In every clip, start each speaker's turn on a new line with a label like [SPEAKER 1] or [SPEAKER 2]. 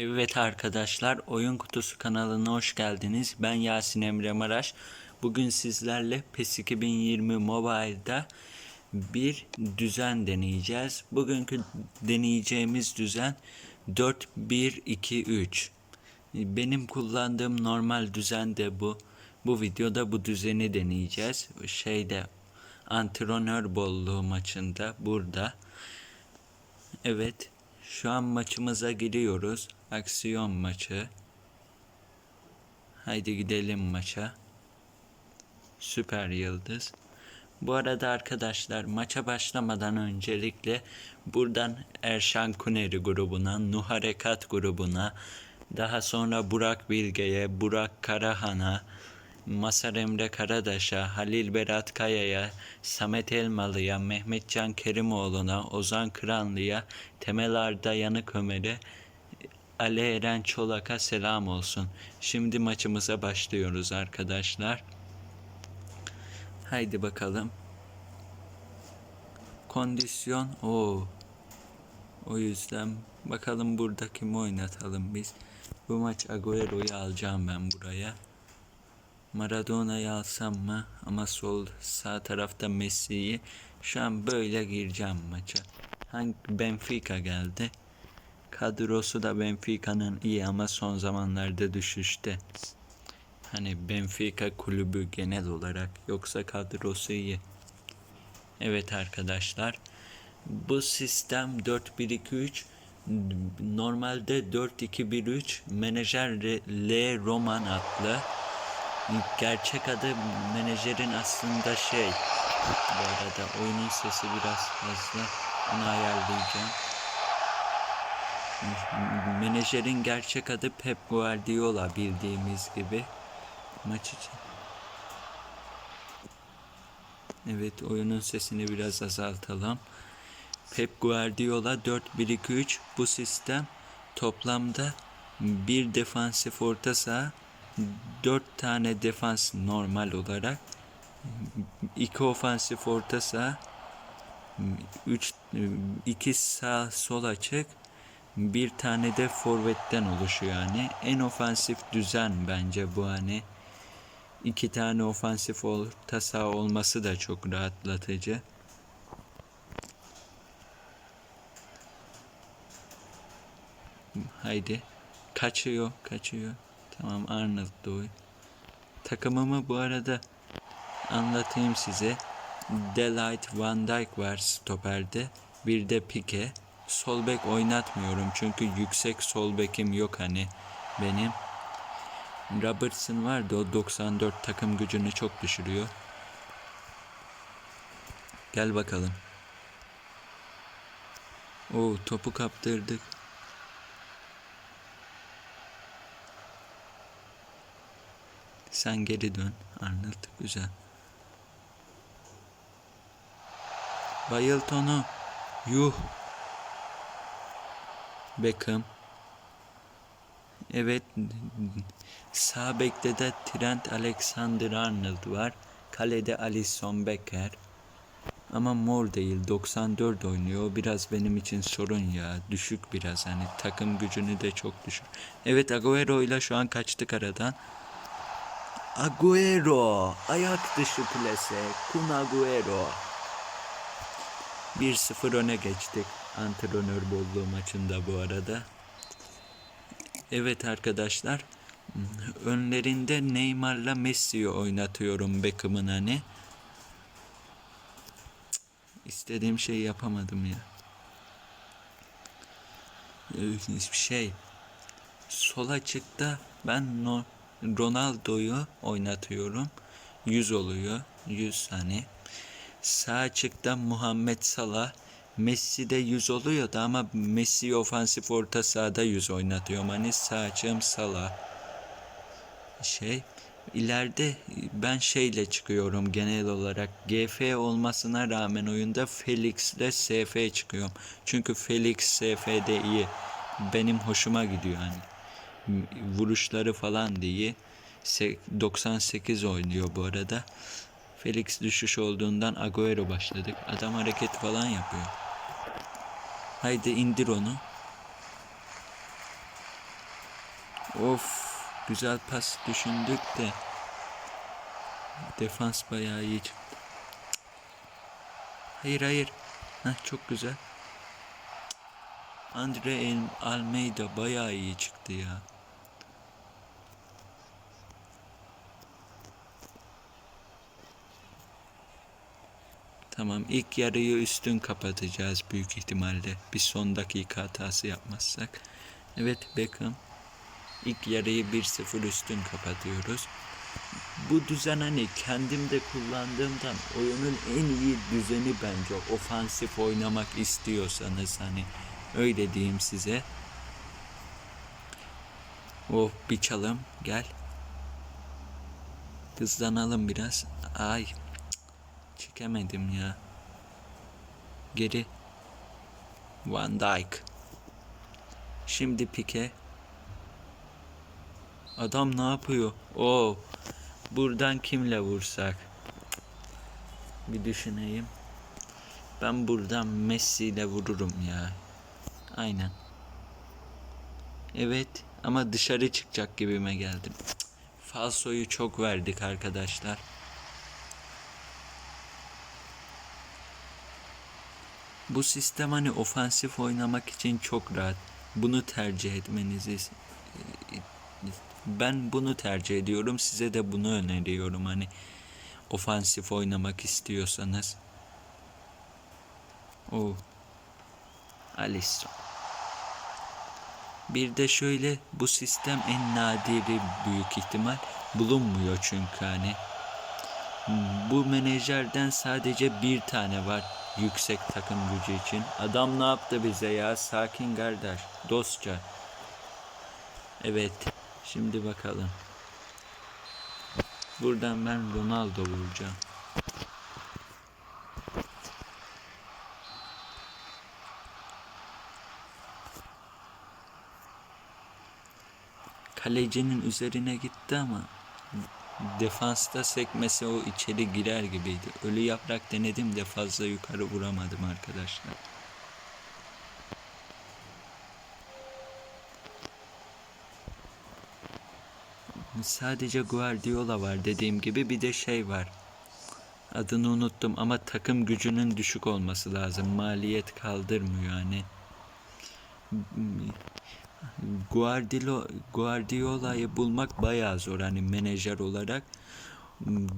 [SPEAKER 1] Evet arkadaşlar, Oyun Kutusu kanalına hoş geldiniz. Ben Yasin Emre Maraş. Bugün sizlerle PES 2020 Mobile'da bir düzen deneyeceğiz. Bugünkü deneyeceğimiz düzen 4-1-2-3. Benim kullandığım normal düzen de bu. Bu videoda bu düzeni deneyeceğiz. Şeyde antrenör bolluğu maçında burada. Evet. Şu an maçımıza giriyoruz. Aksiyon maçı. Haydi gidelim maça. Süper Yıldız. Bu arada arkadaşlar maça başlamadan öncelikle buradan Erşan Kuneri grubuna, Nuh Harekat grubuna, daha sonra Burak Bilge'ye, Burak Karahan'a, Masar Emre Karadaş'a, Halil Berat Kaya'ya, Samet Elmalı'ya, Mehmetcan Kerimoğlu'na, Ozan Kıranlı'ya, Temel Arda Yanık Ömer'e, Ali Eren Çolak'a selam olsun. Şimdi maçımıza başlıyoruz arkadaşlar. Haydi bakalım. Kondisyon o. O yüzden bakalım burada kimi oynatalım biz. Bu maç Agüero'yu alacağım ben buraya. Maradona'yı alsam mı? Ama sol sağ tarafta Messi'yi. Şu an böyle gireceğim maça. Hangi Benfica geldi. Kadrosu da Benfica'nın iyi ama son zamanlarda düşüşte. Hani Benfica kulübü genel olarak yoksa kadrosu iyi. Evet arkadaşlar. Bu sistem 4-1-2-3 normalde 4-2-1-3 menajer L Roman adlı gerçek adı menajerin aslında şey bu arada oyunun sesi biraz fazla onu ayarlayacağım. Menajerin gerçek adı Pep Guardiola bildiğimiz gibi maç için. Evet oyunun sesini biraz azaltalım. Pep Guardiola 4-1-2-3 bu sistem toplamda bir defansif orta saha 4 tane defans normal olarak 2 ofansif orta saha 3 2 sağ sol açık bir tane de forvetten oluşuyor yani. En ofansif düzen bence bu hani. iki tane ofansif orta saha olması da çok rahatlatıcı. Haydi. Kaçıyor, kaçıyor. Tamam Arnold Doğu. Takımımı bu arada anlatayım size. Delight Van Dijk var stoperde. Bir de Pique. Sol bek oynatmıyorum çünkü yüksek sol bekim yok hani benim. Robertson vardı o 94 takım gücünü çok düşürüyor. Gel bakalım. Oo topu kaptırdık. Sen geri dön. Arnold güzel. Bayılt onu. Yuh. Beckham. Evet. Sağ bekte de Trent Alexander-Arnold var. Kalede Alisson Becker. Ama mor değil 94 oynuyor. Biraz benim için sorun ya. Düşük biraz hani takım gücünü de çok düşük. Evet Agüero ile şu an kaçtık aradan. Agüero ayak dışı plase. Kun Agüero. 1-0 öne geçtik antrenör bolluğu maçında bu arada. Evet arkadaşlar. Önlerinde Neymar'la Messi'yi oynatıyorum Beckham'ın hani. İstediğim şeyi yapamadım ya. Ee, Şey. Sol açıkta ben no, Ronaldo'yu oynatıyorum. 100 oluyor. 100 hani. Sağ açıkta Muhammed Salah. Messi de 100 oluyordu ama Messi ofansif orta sahada 100 oynatıyorum. Hani sağ açığım Salah. Şey ileride ben şeyle çıkıyorum genel olarak. GF olmasına rağmen oyunda Felix ile SF çıkıyorum. Çünkü Felix SF'de iyi. Benim hoşuma gidiyor hani. Vuruşları falan da iyi. 98 oynuyor bu arada. Felix düşüş olduğundan Agüero başladık. Adam hareket falan yapıyor. Haydi indir onu. Of güzel pas düşündük de defans bayağı iyi çıktı. Hayır hayır. Heh, çok güzel. Andre Almeida bayağı iyi çıktı ya. Tamam ilk yarıyı üstün kapatacağız büyük ihtimalle. Bir son dakika hatası yapmazsak. Evet Beckham. İlk yarıyı 1-0 üstün kapatıyoruz. Bu düzen hani kendimde kullandığımdan oyunun en iyi düzeni bence. Ofansif oynamak istiyorsanız hani öyle diyeyim size. Oh bir çalım gel. Hızlanalım biraz. Ay çekemedim ya. Geri. Van Dijk. Şimdi Pike. Adam ne yapıyor? Oo. Buradan kimle vursak? Bir düşüneyim. Ben buradan Messi ile vururum ya. Aynen. Evet ama dışarı çıkacak gibime geldi. Cık, Falsoyu çok verdik arkadaşlar. Bu sistem hani ofansif oynamak için çok rahat. Bunu tercih etmenizi ben bunu tercih ediyorum. Size de bunu öneriyorum. Hani ofansif oynamak istiyorsanız. O Alisson. Bir de şöyle bu sistem en nadiri büyük ihtimal bulunmuyor çünkü hani bu menajerden sadece bir tane var yüksek takım gücü için. Adam ne yaptı bize ya? Sakin kardeş. Dostça. Evet. Şimdi bakalım. Buradan ben Ronaldo vuracağım. Kalecinin üzerine gitti ama defansta sekmesi o içeri girer gibiydi. Ölü yaprak denedim de fazla yukarı vuramadım arkadaşlar. Sadece Guardiola var dediğim gibi bir de şey var. Adını unuttum ama takım gücünün düşük olması lazım. Maliyet kaldırmıyor yani. Guardiola Guardiola'yı bulmak bayağı zor hani menajer olarak.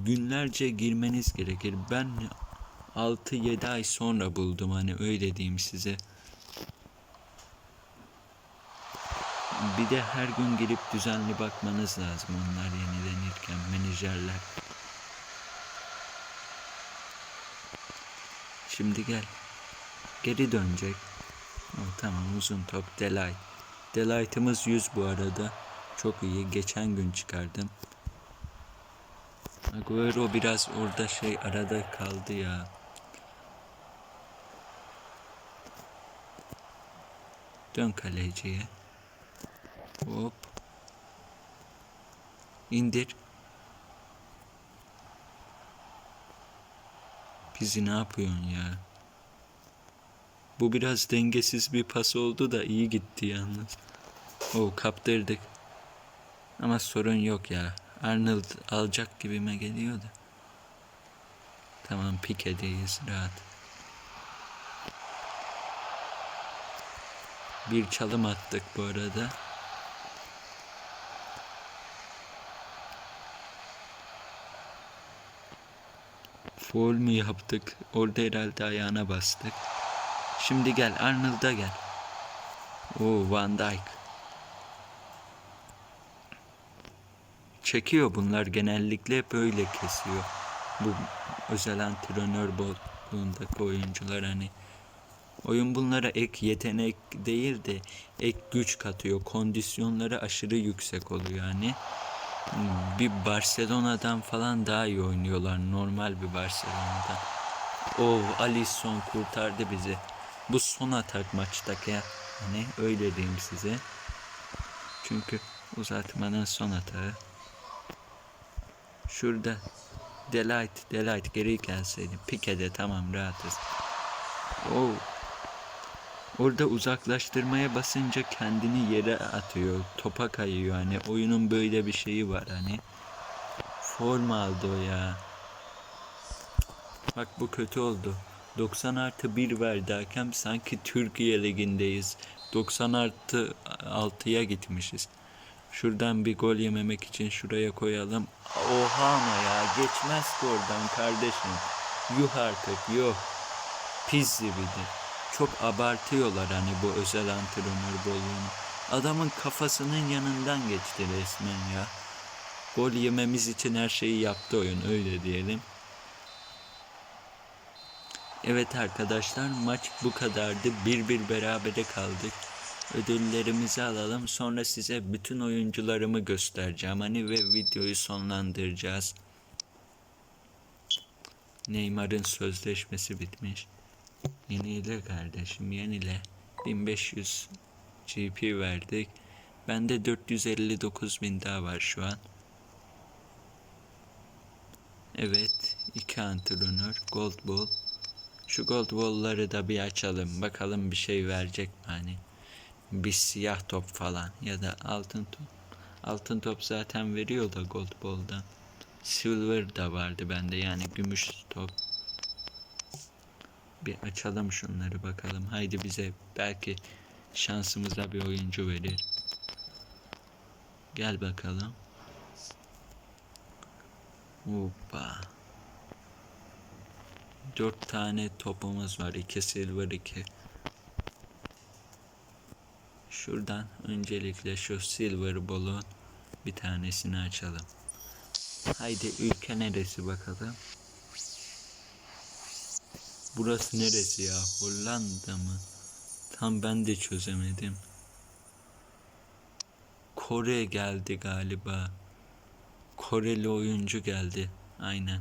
[SPEAKER 1] Günlerce girmeniz gerekir. Ben 6-7 ay sonra buldum hani öyle diyeyim size. Bir de her gün girip düzenli bakmanız lazım onlar yenilenirken menajerler. Şimdi gel. Geri dönecek. O, tamam uzun top Delight. Delight'ımız 100 bu arada. Çok iyi. Geçen gün çıkardım. Agüero biraz orada şey arada kaldı ya. Dön kaleciye. Hop. İndir. Bizi ne yapıyorsun ya? Bu biraz dengesiz bir pas oldu da iyi gitti yalnız. O kaptırdık. Ama sorun yok ya. Arnold alacak gibime geliyor da. Tamam Pike'deyiz rahat. Bir çalım attık bu arada. Foul mu yaptık? Orada herhalde ayağına bastık. Şimdi gel Arnold'a gel. Oo Van Dijk. Çekiyor bunlar genellikle böyle kesiyor. Bu özel antrenör bolluğundaki oyuncular hani oyun bunlara ek yetenek değil de ek güç katıyor. Kondisyonları aşırı yüksek oluyor yani. Bir Barcelona'dan falan daha iyi oynuyorlar normal bir Barcelona'dan. Oh Alisson kurtardı bizi. Bu son atak maçtaki hani öyle diyeyim size. Çünkü uzatmanın son atağı. Şurada Delight, Delight geri gelseydi. Pike'de tamam rahatız. Oh. Orada uzaklaştırmaya basınca kendini yere atıyor. Topa kayıyor hani. Oyunun böyle bir şeyi var hani. Form aldı o ya. Bak bu kötü oldu. 90 artı 1 verdi hakem. Sanki Türkiye Ligi'ndeyiz. 90 artı 6'ya gitmişiz. Şuradan bir gol yememek için şuraya koyalım. Oha ama ya geçmez oradan kardeşim. Yuh artık yuh. Pis de. Çok abartıyorlar hani bu özel antrenör bolluğunu. Adamın kafasının yanından geçti resmen ya. Gol yememiz için her şeyi yaptı oyun öyle diyelim. Evet arkadaşlar maç bu kadardı. Bir bir berabere kaldık. Ödüllerimizi alalım. Sonra size bütün oyuncularımı göstereceğim. Hani ve videoyu sonlandıracağız. Neymar'ın sözleşmesi bitmiş. Yenile kardeşim yenile. 1500 GP verdik. Bende 459 bin daha var şu an. Evet. iki antrenör. Gold Ball. Şu Gold Ball'ları da bir açalım. Bakalım bir şey verecek mi hani. Bir siyah top falan. Ya da altın top. Altın top zaten veriyor da Gold Ball'dan. Silver da vardı bende yani gümüş top. Bir açalım şunları bakalım. Haydi bize belki şansımıza bir oyuncu verir. Gel bakalım. Hoppa. Dört tane topumuz var. iki silver iki. Şuradan öncelikle şu silver ball'un bir tanesini açalım. Haydi ülke neresi bakalım. Burası neresi ya? Hollanda mı? Tam ben de çözemedim. Kore geldi galiba. Koreli oyuncu geldi. Aynen.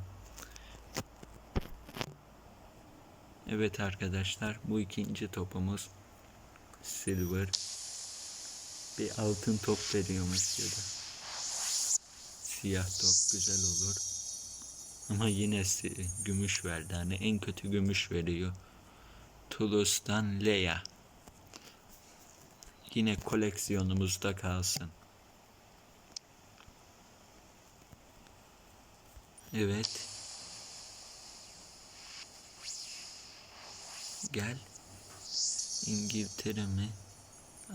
[SPEAKER 1] Evet arkadaşlar bu ikinci topumuz. Silver. Bir altın top veriyormuş ya da. Siyah top güzel olur. Ama yine gümüş verdi. Hani en kötü gümüş veriyor. Toulouse'dan Leia. Yine koleksiyonumuzda kalsın. Evet. Gel. İngiltere mi?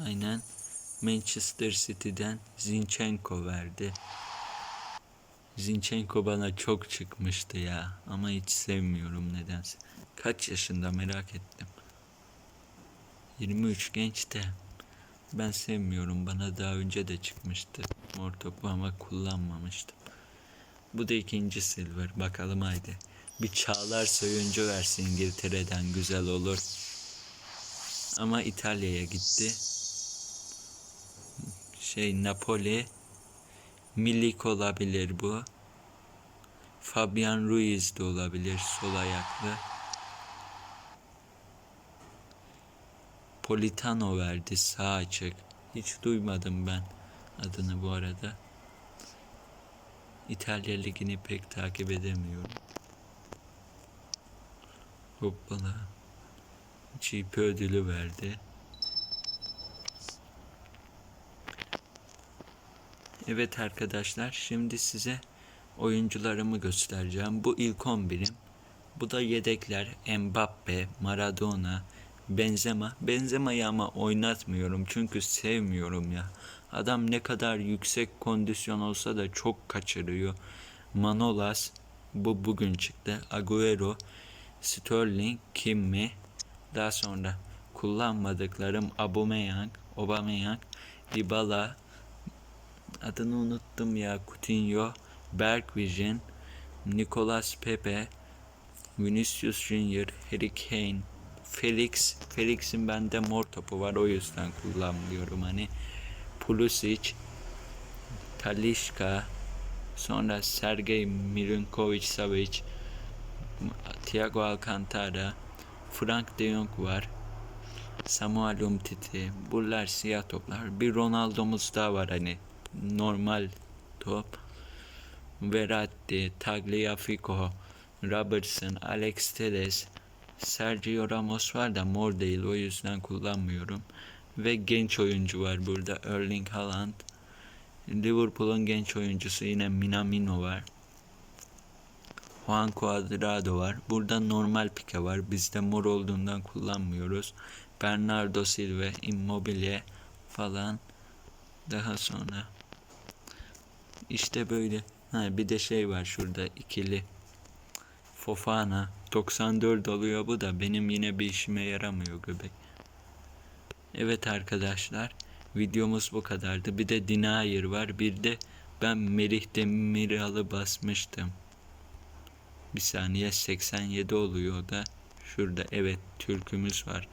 [SPEAKER 1] Aynen. Manchester City'den Zinchenko verdi. Zinchenko bana çok çıkmıştı ya. Ama hiç sevmiyorum nedense. Kaç yaşında merak ettim. 23 genç de. Ben sevmiyorum. Bana daha önce de çıkmıştı. Mor topu ama kullanmamıştım. Bu da ikinci silver. Bakalım haydi. Bir Çağlar Soyuncu versin İngiltere'den güzel olur. Ama İtalya'ya gitti. Şey Napoli. Milik olabilir bu. Fabian Ruiz de olabilir sol ayaklı. Politano verdi sağ açık. Hiç duymadım ben adını bu arada. İtalya Ligi'ni pek takip edemiyorum. Hoppala. GP ödülü verdi. Evet arkadaşlar şimdi size oyuncularımı göstereceğim. Bu ilk 11'im. Bu da yedekler Mbappe, Maradona, Benzema. Benzema'yı ama oynatmıyorum çünkü sevmiyorum ya. Adam ne kadar yüksek kondisyon olsa da çok kaçırıyor. Manolas bu bugün çıktı. Agüero, Sterling, Kimmi. Daha sonra kullanmadıklarım Aubameyang, Aubameyang, Dybala, adını unuttum ya Coutinho, Bergwijn, Nicolas Pepe, Vinicius Junior, Harry Kane, Felix, Felix'in bende mor topu var o yüzden kullanmıyorum hani. Pulisic, Talişka, sonra Sergey Milinkovic Savic, Thiago Alcantara, Frank de Jong var. Samuel Umtiti. Bunlar siyah toplar. Bir Ronaldo'muz daha var hani. Normal top. Verratti, Tagliafico, Robertson, Alex Telles, Sergio Ramos var da mor değil o yüzden kullanmıyorum. Ve genç oyuncu var burada Erling Haaland. Liverpool'un genç oyuncusu yine Minamino var. Juan Cuadrado var. Burada normal pike var. Bizde mor olduğundan kullanmıyoruz. Bernardo Silva, Immobile falan. Daha sonra işte böyle. Ha bir de şey var şurada ikili. Fofana 94 oluyor bu da benim yine bir işime yaramıyor göbek. Evet arkadaşlar videomuz bu kadardı. Bir de Denier var. Bir de ben Merih Demiral'ı basmıştım. Bir saniye 87 oluyor da. Şurada evet türkümüz var.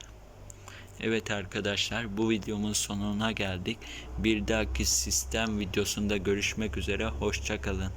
[SPEAKER 1] Evet arkadaşlar bu videomun sonuna geldik. Bir dahaki sistem videosunda görüşmek üzere. Hoşçakalın.